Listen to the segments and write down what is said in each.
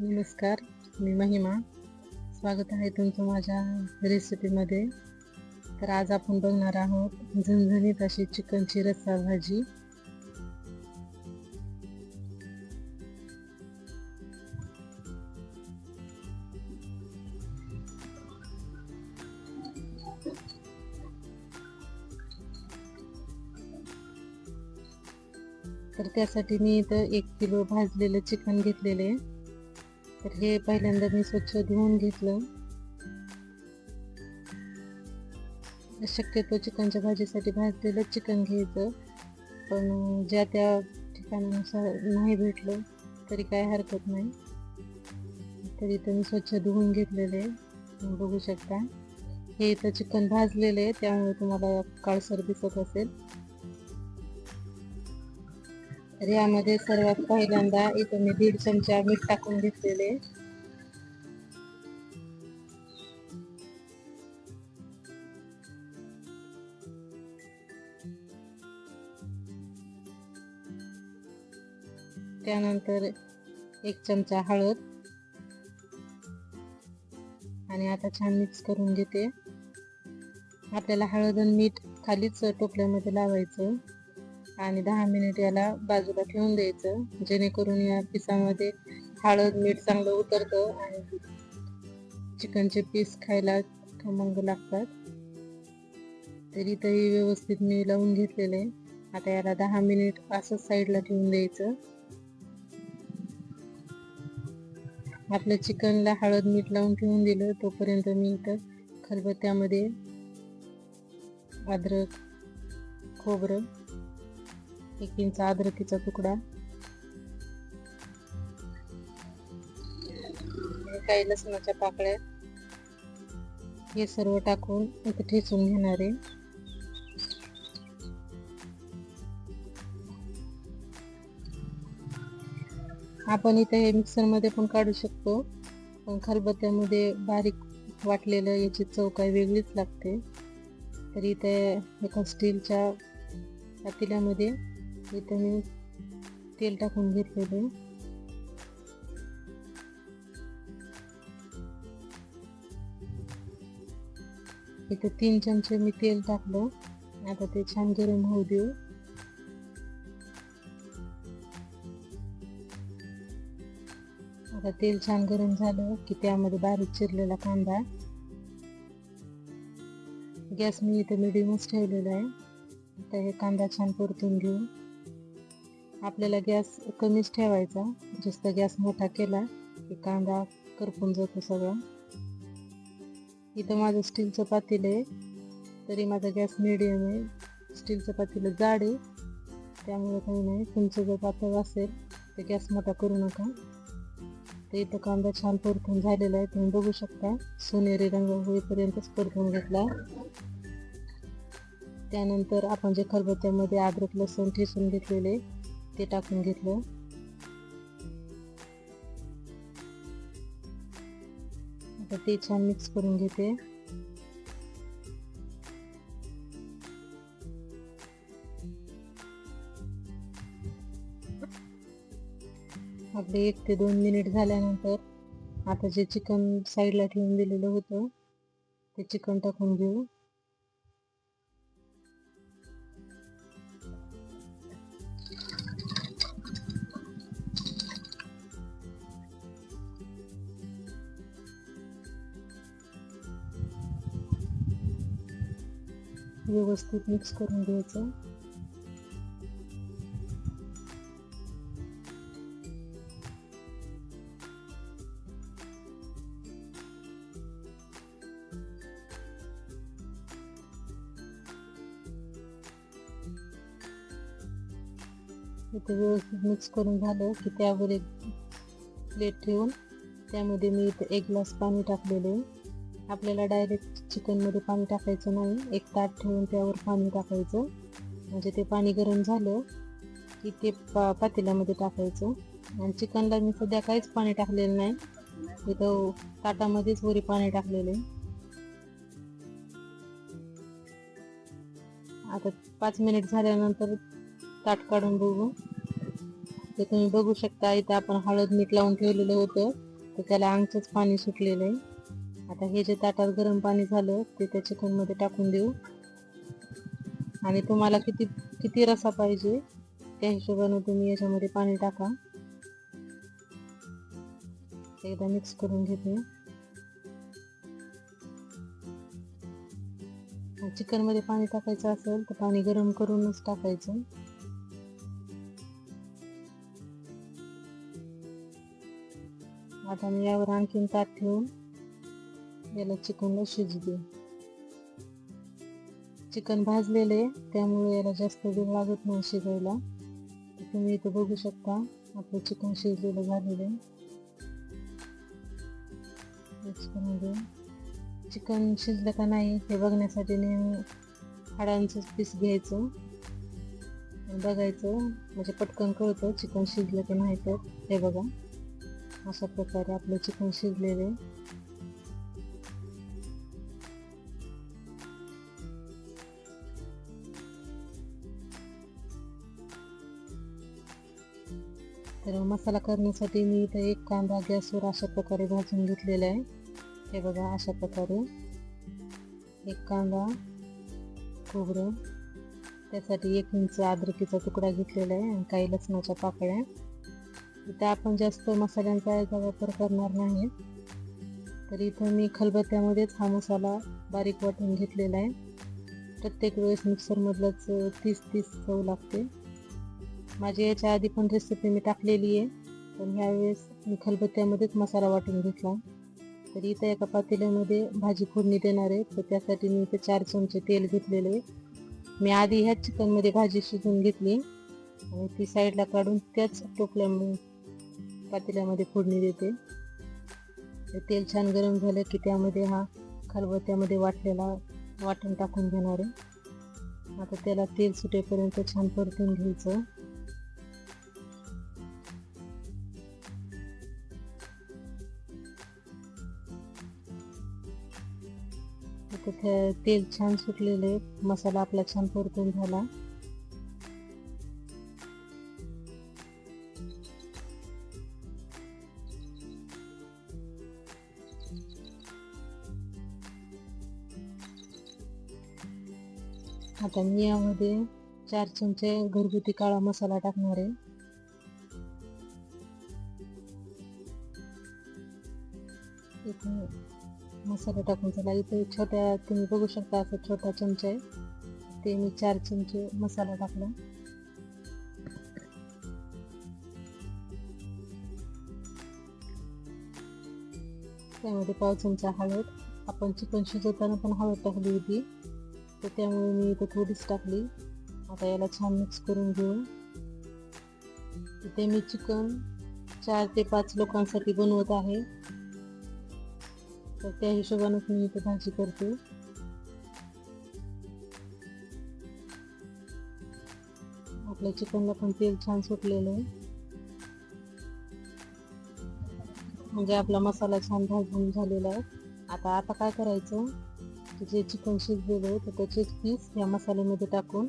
नमस्कार मी महिमा. स्वागत आहे तुमचं माझ्या रेसिपीमध्ये तर आज आपण बघणार आहोत झणझणीत अशी चिकनची रस्सा भाजी. तर त्यासाठी मी इथं एक किलो भाजलेलं चिकन घेतलेले आहे. तर हे पहिल्यांदा मी स्वच्छ धुवून घेतलं. शक्यतो चिकनच्या भाजीसाठी भाजलेलं चिकन घ्यायचं. पण ज्या त्या ठिकाणानुसार नाही भेटलं तरी काय हरकत नाही. तरी इथं मी स्वच्छ धुवून घेतलेले आहे. तुम्ही बघू शकता. हे इथं चिकन भाजलेले आहे त्यामुळे तुम्हाला काळसर दिसत असेल. तर यामध्ये सर्वात पहिल्यांदा इथं मी दीड चमचा मीठ टाकून घेतलेले. त्यानंतर एक चमचा हळद. आणि आता छान मिक्स करून घेते. आपल्याला हळद आणि मीठ खालीच टोपल्यामध्ये लावायचं. आणि दहा मिनिट याला बाजूला ठेवून द्यायचं. जेणेकरून या पिसामध्ये हळद मीठ चांगलं उतरतं आणि चिकनचे पीस खायला खमंग लागतात. तरी तरी व्यवस्थित मी लावून घेतलेले. आता याला दहा मिनिट असंच साईडला ठेवून द्यायचं. आपल्या चिकनला हळद मीठ लावून ठेवून दिलं तोपर्यंत मी इथं खलबत्त्यामध्ये अद्रक खोबरं एक इंच अद्रकीचा तुकडा काही लसणाच्या पाकळ्या. हे सर्व टाकून इथे ठेचून घेणार आहे. आपण इथे हे मिक्सरमध्ये पण काढू शकतो. पण खलबत्त्यामध्ये बारीक वाटलेलं याची चव काही वेगळीच लागते. तर इथे एका स्टीलच्या पातेल्यामध्ये इथे मी तेल टाकून घेतलेले इथे तीन चमचे मी तेल टाकलं. आता ते छान गरम होऊ देऊ. आता तेल छान गरम झालं की त्यामध्ये बारीक चिरलेला कांदा. गॅस मी इथे मिडियमच ठेवलेला आहे. आता हे कांदा छान परतून घेऊ. आपल्याला गॅस कमीच ठेवायचा. जास्त गॅस मोठा केला की कांदा करपून जातो सगळा. इथं माझं स्टीलचं पातील आहे. तरी माझा गॅस मिडियम आहे. स्टीलचं पातील जाड आहे. त्यामुळे काही नाही. तुमचं जर पातळ असेल तर गॅस मोठा करू नका. तर इथं कांदा छान परतून झालेला आहे. तुम्ही बघू शकता. सोनेरी रंग होईपर्यंतच परतून घेतला. त्यानंतर आपण जे खरबत्यामध्ये अद्रक लसूण ठेचून घेतलेले ते टाकून घेतलं. आता ते छान मिक्स करून घेते. आपले एक ते दोन मिनिट झाल्यानंतर आता जे चिकन साईडला ठेवून दिलेलं होतं ते चिकन टाकून घेऊ. व्यवस्थित मिक्स करून घ्यायचं. इथे व्यवस्थित मिक्स करून झालं की त्यावर एक प्लेट ठेवून त्यामध्ये मी इथे एक ग्लास पाणी टाकलेले आपल्याला डायरेक्ट चिकनमध्ये पाणी टाकायचं नाही. एक ताट ठेवून त्यावर पाणी टाकायचं. म्हणजे ते पाणी गरम झालं की ते पा पातेल्यामध्ये टाकायचं. आणि चिकनला मी सध्या काहीच पाणी टाकलेलं नाही. तिथं ताटामध्येच वरी पाणी टाकलेलं आहे. आता पाच मिनिट झाल्यानंतर ताट काढून बघू. ते तुम्ही बघू शकता इथं आपण हळद मीठ लावून ठेवलेलं होतं. तर त्याला अंगचंच पाणी सुटलेलं आहे. आता हे जे ताटात गरम पाणी झालं ते त्या चिकनमध्ये टाकून देऊ. आणि तुम्हाला किती किती रसा पाहिजे त्या हिशोबाने तुम्ही याच्यामध्ये पाणी टाका. एकदा मिक्स करून घेते. चिकनमध्ये पाणी टाकायचं असेल तर पाणी गरम करूनच टाकायचं. आता मी यावर आणखीन ताट ठेवून याला चिकनला शिजू दे चिकन भाजलेले त्यामुळे याला जास्त वेळ लागत नाही शिजायला. तर तुम्ही इथं बघू शकता आपलं चिकन शिजलेलं झालेलं आहे. चिकन शिजलं का नाही हे बघण्यासाठी नेहमी हाडांचं पीस घ्यायचं. बघायचं म्हणजे पटकन कळतं चिकन शिजलं की नाही तर. हे बघा अशा प्रकारे आपलं चिकन शिजलेलं आहे. तर मसाला करण्यासाठी मी इथं एक कांदा गॅसवर अशा प्रकारे भाजून घेतलेला आहे. हे बघा अशा प्रकारे. एक कांदा खोबरं. त्यासाठी एक इंच अद्रकीचा तुकडा घेतलेला आहे आणि काही लसणाच्या पाकळ्या. इथं आपण जास्त मसाल्यांचा याचा वापर करणार नाही. तर इथं मी खलबत्त्यामध्येच हा मसाला बारीक वाटून घेतलेला आहे. प्रत्येक वेळेस मिक्सरमधलंच तीस तीस चव लागते. माझी याच्या आधी पण रेसिपी मी टाकलेली आहे. पण ह्यावेळेस मी खलबत्त्यामध्येच मसाला वाटून घेतला. तर इथं एका पातेल्यामध्ये भाजी फोडणी देणार आहे. तर त्यासाठी मी इथे चार चमचे तेल घेतलेले मी आधी ह्याच चिकनमध्ये भाजी शिजवून घेतली. आणि ती साईडला काढून त्याच टोपल्यामध्ये पातेल्यामध्ये फोडणी देते. तेल छान गरम झालं की त्यामध्ये हा खलबत्त्यामध्ये वाटलेला वाटण टाकून घेणार आहे. आता त्याला तेल सुटेपर्यंत छान परतून घ्यायचं. तेल छान सुटलेलं आहे. मसाला आपला छान परतून झाला. आता मी यामध्ये चार चमचे घरगुती काळा मसाला टाकणार आहे. इथे मसाला टाकून झाला इथे छोट्या तुम्ही बघू शकता असं छोटा चमचा आहे. ते मी चार चमचे मसाला टाकला. त्यामध्ये पाव चमचा हळद. आपण चिकन शिजवताना पण हळद टाकली होती. तर त्यामुळे मी इथे थोडीच टाकली. आता याला छान मिक्स करून घेऊ. इथे मी चिकन चार ते पाच लोकांसाठी बनवत आहे. तर त्या हिशोबानेच मी इथे भाजी करते. आपल्या चिकनला पण तेल छान सुटलेलं आहे. म्हणजे आपला मसाला छान भाजून झालेला आहे. आता आता काय करायचं? जे चिकन शिजलेलं आहे तर त्याचेच पीस या मसाल्यामध्ये टाकून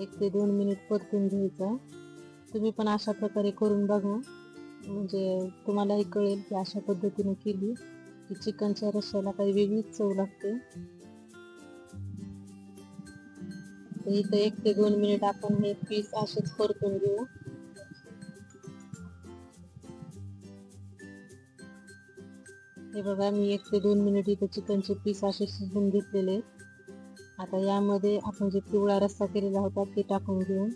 एक ते दोन मिनिट परतून घ्यायचा तुम्ही पण अशा प्रकारे करून बघा. म्हणजे तुम्हालाही कळेल की अशा पद्धतीने केली. की चिकनच्या रश्याला काही वेगळीच चव लागते. इथं एक ते दोन मिनिट आपण हे पीस असेच परतून घेऊ. हे बघा मी एक ते दोन मिनिट इथं चिकनचे पीस असे शिजवून घेतलेले आहेत. आता यामध्ये आपण जे पिवळा रस्सा केलेला होता ते टाकून घेऊ.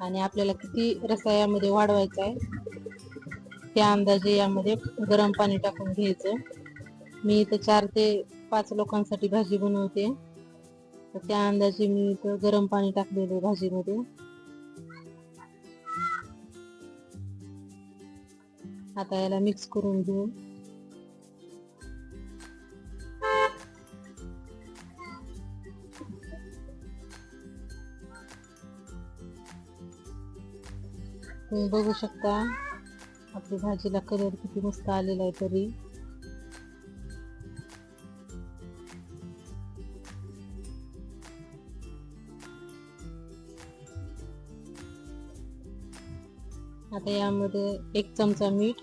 आणि आपल्याला किती रस्सा यामध्ये वाढवायचा आहे त्या अंदाजे यामध्ये गरम पाणी टाकून घ्यायचं. मी इथं चार ते पाच लोकांसाठी भाजी बनवते. तर त्या अंदाजे मी इथं गरम पाणी टाकलेलं भाजीमध्ये. आता याला मिक्स करून घेऊ. तुम्ही बघू शकता. आपली भाजीला कलर किती मस्त आलेला आहे तरी. आता यामध्ये एक चमचा मीठ.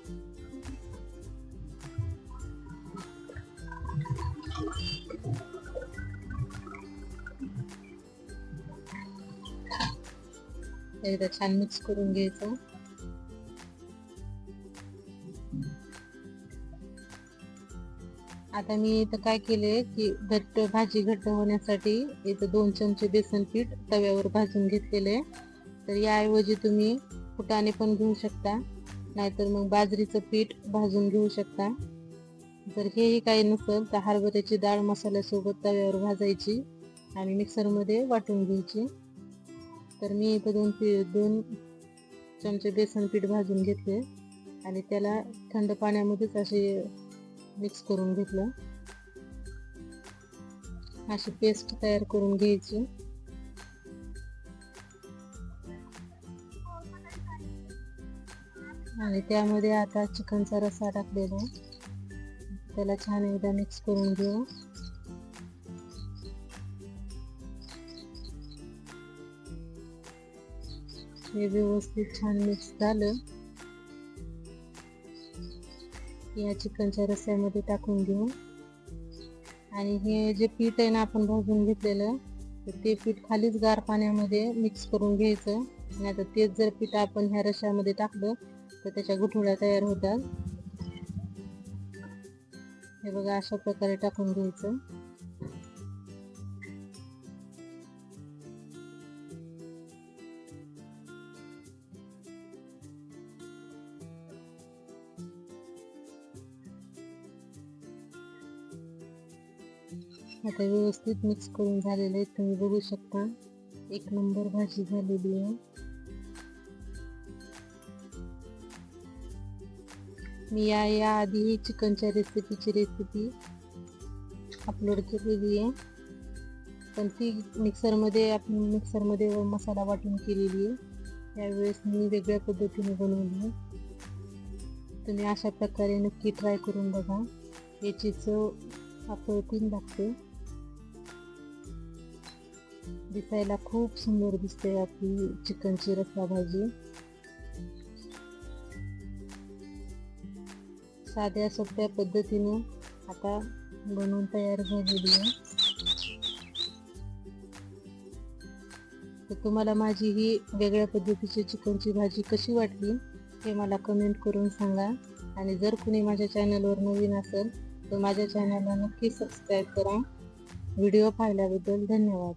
एकदा छान मिक्स करून घ्यायचं. आता मी इथं काय केले की घट्ट भाजी घट्ट होण्यासाठी इथं दोन चमचे बेसन पीठ तव्यावर भाजून घेतलेले तर याऐवजी तुम्ही फुटाने पण घेऊ शकता नाहीतर मग बाजरीचं पीठ भाजून घेऊ शकता. जर हेही काही नसेल तर हरभऱ्याची डाळ मसाल्यासोबत तव्यावर भाजायची आणि मिक्सरमध्ये वाटून घ्यायची. तर मी इथं दोन पी दोन चमचे बेसन पीठ भाजून घेतले आणि त्याला थंड पाण्यामध्येच असे मिक्स करून घेतलं. अशी पेस्ट तयार करून घ्यायची. आणि त्यामध्ये आता चिकनचा रसा टाकलेला त्याला छान एकदा मिक्स करून घेऊ. हे व्यवस्थित छान मिक्स झालं. या चिकनच्या रस्स्यामध्ये टाकून घेऊ. आणि हे जे पीठ आहे ना आपण भाजून घेतलेलं तर ते पीठ खालीच गार पाण्यामध्ये मिक्स करून घ्यायचं. आणि आता तेच जर पीठ आपण ह्या रश्यामध्ये टाकलं तर त्याच्या गुठोळ्या तयार होतात. हे बघा अशा प्रकारे टाकून घ्यायचं. आता व्यवस्थित मिक्स करून झालेले आहे तुम्ही बघू शकता एक नंबर भाजी झालेली आहे. मी या या आधी चिकनच्या रेसिपीची रेसिपी अपलोड केलेली आहे. पण ती मिक्सरमध्ये आपण मिक्सरमध्ये मसाला वाटून केलेली आहे. त्यावेळेस मी वेगळ्या पद्धतीने बनवली आहे. तुम्ही अशा प्रकारे नक्की ट्राय करून बघा. याची चव आपण लागते. दिसायला खूप सुंदर दिसते आपली चिकनची रस्सा भाजी. साध्या सोप्या पद्धतीने आता बनवून तयार झालेली आहे. तर तुम्हाला माझी ही वेगळ्या पद्धतीची चिकनची भाजी कशी वाटली हे मला कमेंट करून सांगा. आणि जर कुणी माझ्या चॅनलवर नवीन असेल तर माझ्या चॅनलला नक्की सबस्क्राईब करा. व्हिडिओ पाहिल्याबद्दल धन्यवाद.